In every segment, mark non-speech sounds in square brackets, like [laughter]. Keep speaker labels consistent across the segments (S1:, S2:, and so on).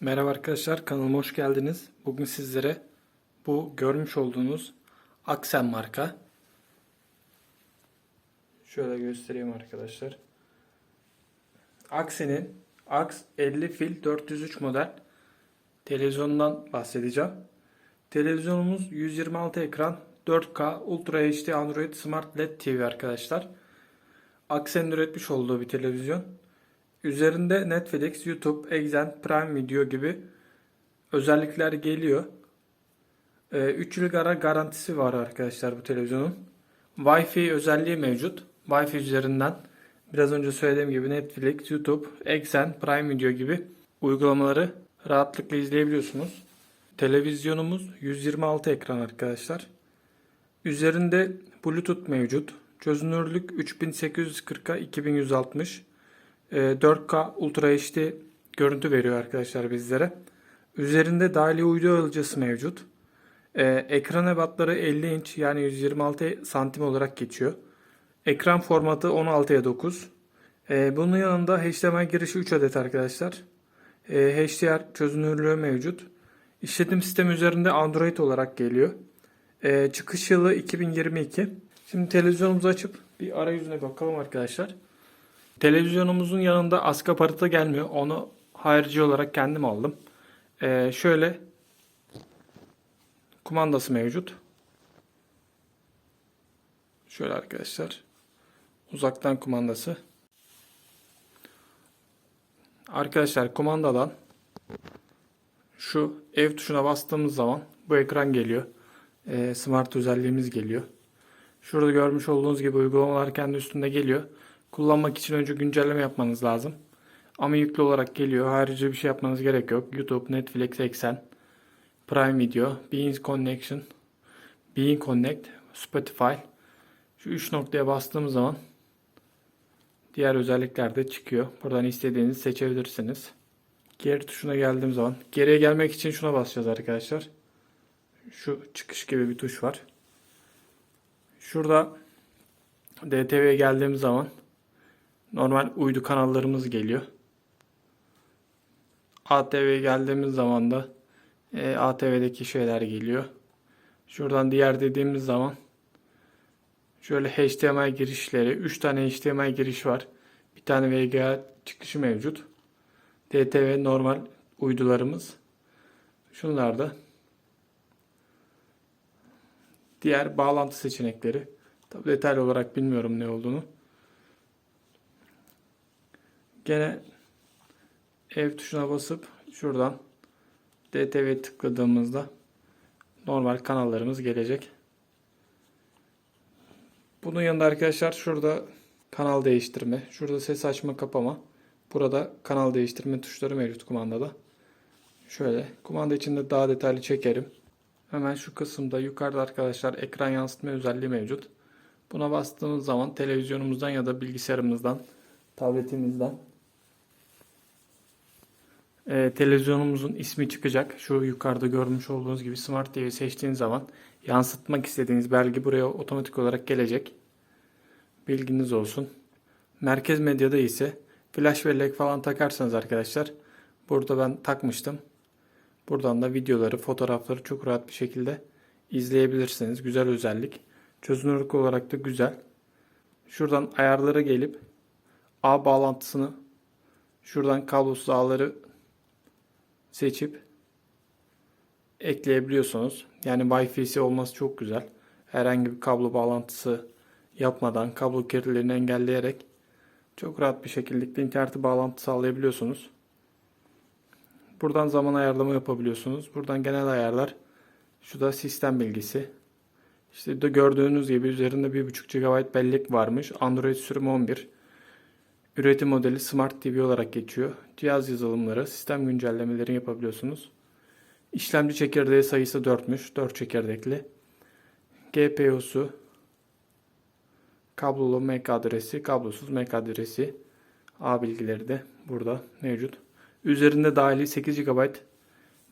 S1: Merhaba arkadaşlar kanalıma hoş geldiniz. Bugün sizlere bu görmüş olduğunuz Aksen marka şöyle göstereyim arkadaşlar. Aksen'in Aks 50 fil 403 model televizyonundan bahsedeceğim. Televizyonumuz 126 ekran 4K Ultra HD Android Smart LED TV arkadaşlar. Aksen'in üretmiş olduğu bir televizyon. Üzerinde Netflix, YouTube, Exxen, Prime Video gibi özellikler geliyor. 3 yıl ara garantisi var arkadaşlar bu televizyonun. Wi-Fi özelliği mevcut. Wi-Fi üzerinden biraz önce söylediğim gibi Netflix, YouTube, Exxen, Prime Video gibi uygulamaları rahatlıkla izleyebiliyorsunuz. Televizyonumuz 126 ekran arkadaşlar. Üzerinde Bluetooth mevcut. Çözünürlük 3840'a 2160. Ee, 4K Ultra HD görüntü veriyor arkadaşlar bizlere. Üzerinde dahili uydu alıcısı mevcut. Ee, ekran ebatları 50 inç yani 126 santim olarak geçiyor. Ekran formatı 16'ya 9. Ee, bunun yanında HDMI girişi 3 adet arkadaşlar. Ee, HDR çözünürlüğü mevcut. İşletim sistemi üzerinde Android olarak geliyor. Ee, çıkış yılı 2022. Şimdi televizyonumuzu açıp bir arayüzüne bakalım arkadaşlar. Televizyonumuzun yanında askı aparatı gelmiyor. Onu harici olarak kendim aldım. Ee, şöyle kumandası mevcut. Şöyle arkadaşlar. Uzaktan kumandası. Arkadaşlar kumandadan şu ev tuşuna bastığımız zaman bu ekran geliyor. Ee, smart özelliğimiz geliyor. Şurada görmüş olduğunuz gibi uygulamalar kendi üstünde geliyor. Kullanmak için önce güncelleme yapmanız lazım. Ama yüklü olarak geliyor. Harici bir şey yapmanız gerek yok. YouTube, Netflix, Exxen, Prime Video, Being Connection, Being Connect, Spotify. Şu üç noktaya bastığımız zaman diğer özellikler de çıkıyor. Buradan istediğinizi seçebilirsiniz. Geri tuşuna geldiğim zaman geriye gelmek için şuna basacağız arkadaşlar. Şu çıkış gibi bir tuş var. Şurada DTV'ye geldiğimiz zaman normal uydu kanallarımız geliyor. ATV'ye geldiğimiz zaman da e, ATV'deki şeyler geliyor. Şuradan diğer dediğimiz zaman şöyle HDMI girişleri 3 tane HDMI giriş var. Bir tane VGA çıkışı mevcut. DTV normal uydularımız. Şunlar da diğer bağlantı seçenekleri. Tabi detaylı olarak bilmiyorum ne olduğunu. Gene ev tuşuna basıp şuradan DTV tıkladığımızda normal kanallarımız gelecek. Bunun yanında arkadaşlar şurada kanal değiştirme, şurada ses açma kapama, burada kanal değiştirme tuşları mevcut kumandada. Şöyle kumanda içinde daha detaylı çekerim. Hemen şu kısımda yukarıda arkadaşlar ekran yansıtma özelliği mevcut. Buna bastığımız zaman televizyonumuzdan ya da bilgisayarımızdan, tabletimizden e, televizyonumuzun ismi çıkacak. Şu yukarıda görmüş olduğunuz gibi Smart TV seçtiğiniz zaman yansıtmak istediğiniz belge buraya otomatik olarak gelecek. Bilginiz olsun. Merkez medyada ise flash bellek falan takarsanız arkadaşlar burada ben takmıştım. Buradan da videoları, fotoğrafları çok rahat bir şekilde izleyebilirsiniz. Güzel özellik. Çözünürlük olarak da güzel. Şuradan ayarlara gelip ağ bağlantısını şuradan kablosuz ağları seçip ekleyebiliyorsunuz. Yani Wi-Fi'si olması çok güzel. Herhangi bir kablo bağlantısı yapmadan kablo kirliliğini engelleyerek çok rahat bir şekilde internete bağlantı sağlayabiliyorsunuz. Buradan zaman ayarlama yapabiliyorsunuz. Buradan genel ayarlar. Şu da sistem bilgisi. İşte de gördüğünüz gibi üzerinde 1.5 GB bellek varmış. Android sürümü 11. Üretim modeli Smart TV olarak geçiyor. Cihaz yazılımları, sistem güncellemeleri yapabiliyorsunuz. İşlemci çekirdeği sayısı 4'müş. 4 çekirdekli. GPU'su, kablolu MAC adresi, kablosuz MAC adresi, A bilgileri de burada mevcut. Üzerinde dahili 8 GB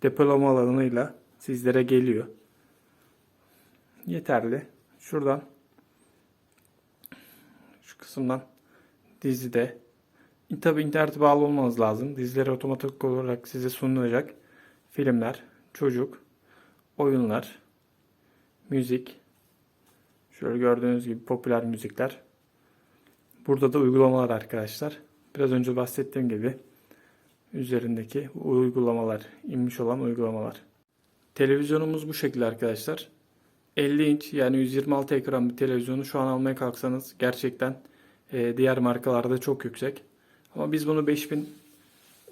S1: depolama alanıyla sizlere geliyor. Yeterli. Şuradan şu kısımdan dizide Tabi internete bağlı olmanız lazım. Dizileri otomatik olarak size sunulacak. Filmler, çocuk, oyunlar, müzik. Şöyle gördüğünüz gibi popüler müzikler. Burada da uygulamalar arkadaşlar. Biraz önce bahsettiğim gibi üzerindeki uygulamalar, inmiş olan uygulamalar. Televizyonumuz bu şekilde arkadaşlar. 50 inç yani 126 ekran bir televizyonu şu an almaya kalksanız gerçekten e, diğer markalarda çok yüksek. Ama biz bunu 5000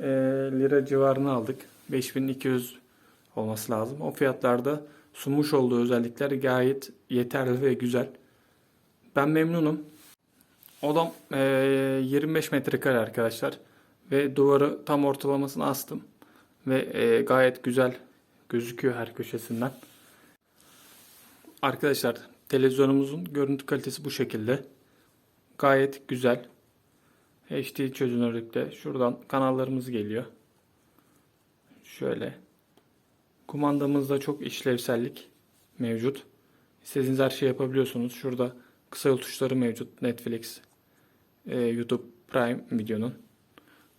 S1: e, lira civarına aldık. 5200 olması lazım. O fiyatlarda sunmuş olduğu özellikler gayet yeterli ve güzel. Ben memnunum. Odam e, 25 metrekare arkadaşlar. Ve duvarı tam ortalamasını astım. Ve e, gayet güzel gözüküyor her köşesinden. Arkadaşlar televizyonumuzun görüntü kalitesi bu şekilde. Gayet güzel. HD çözünürlükte. Şuradan kanallarımız geliyor. Şöyle. Kumandamızda çok işlevsellik mevcut. İstediğiniz her şeyi yapabiliyorsunuz. Şurada kısa yol tuşları mevcut. Netflix, e, YouTube Prime videonun.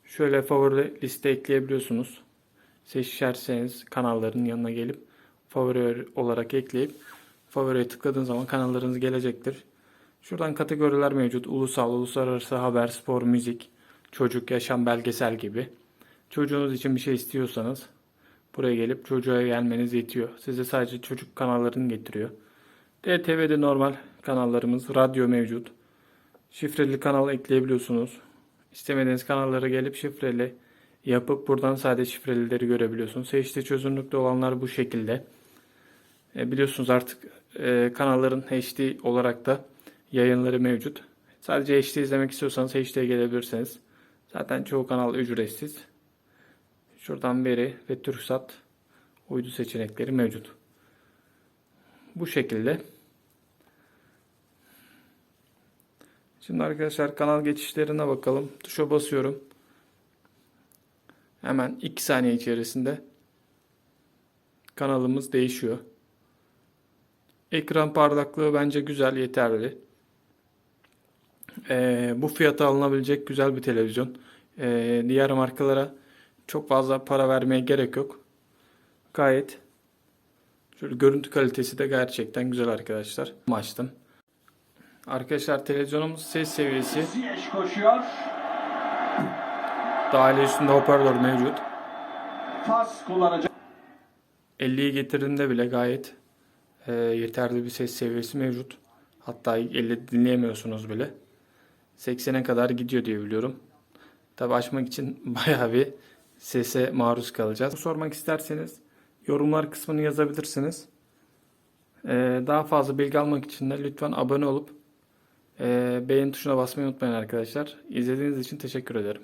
S1: Şöyle favori liste ekleyebiliyorsunuz. Seçerseniz kanalların yanına gelip favori olarak ekleyip favoriye tıkladığınız zaman kanallarınız gelecektir. Şuradan kategoriler mevcut. Ulusal, uluslararası haber, spor, müzik, çocuk, yaşam, belgesel gibi. Çocuğunuz için bir şey istiyorsanız buraya gelip çocuğa gelmeniz yetiyor. Size sadece çocuk kanallarını getiriyor. DTV'de normal kanallarımız, radyo mevcut. Şifreli kanal ekleyebiliyorsunuz. İstemediğiniz kanallara gelip şifreli yapıp buradan sadece şifrelileri görebiliyorsunuz. HD çözünürlükte olanlar bu şekilde. E, biliyorsunuz artık e, kanalların HD olarak da yayınları mevcut. Sadece HD izlemek istiyorsanız HD'ye gelebilirsiniz. Zaten çoğu kanal ücretsiz. Şuradan beri ve TürkSat uydu seçenekleri mevcut. Bu şekilde. Şimdi arkadaşlar kanal geçişlerine bakalım. Tuşa basıyorum. Hemen 2 saniye içerisinde kanalımız değişiyor. Ekran parlaklığı bence güzel, yeterli. Ee, bu fiyata alınabilecek güzel bir televizyon. Ee, diğer markalara çok fazla para vermeye gerek yok. Gayet şöyle görüntü kalitesi de gerçekten güzel arkadaşlar. Açtım. Arkadaşlar televizyonumuz ses seviyesi dahili üstünde hoparlör mevcut.
S2: Pas kullanacak.
S1: 50'yi getirdiğinde bile gayet e, yeterli bir ses seviyesi mevcut. Hatta 50 dinleyemiyorsunuz bile. 80'e kadar gidiyor diye biliyorum. Tabi açmak için [laughs] bayağı bir sese maruz kalacağız. Sormak isterseniz yorumlar kısmını yazabilirsiniz. E, daha fazla bilgi almak için de lütfen abone olup e, beğen tuşuna basmayı unutmayın arkadaşlar. İzlediğiniz için teşekkür ederim.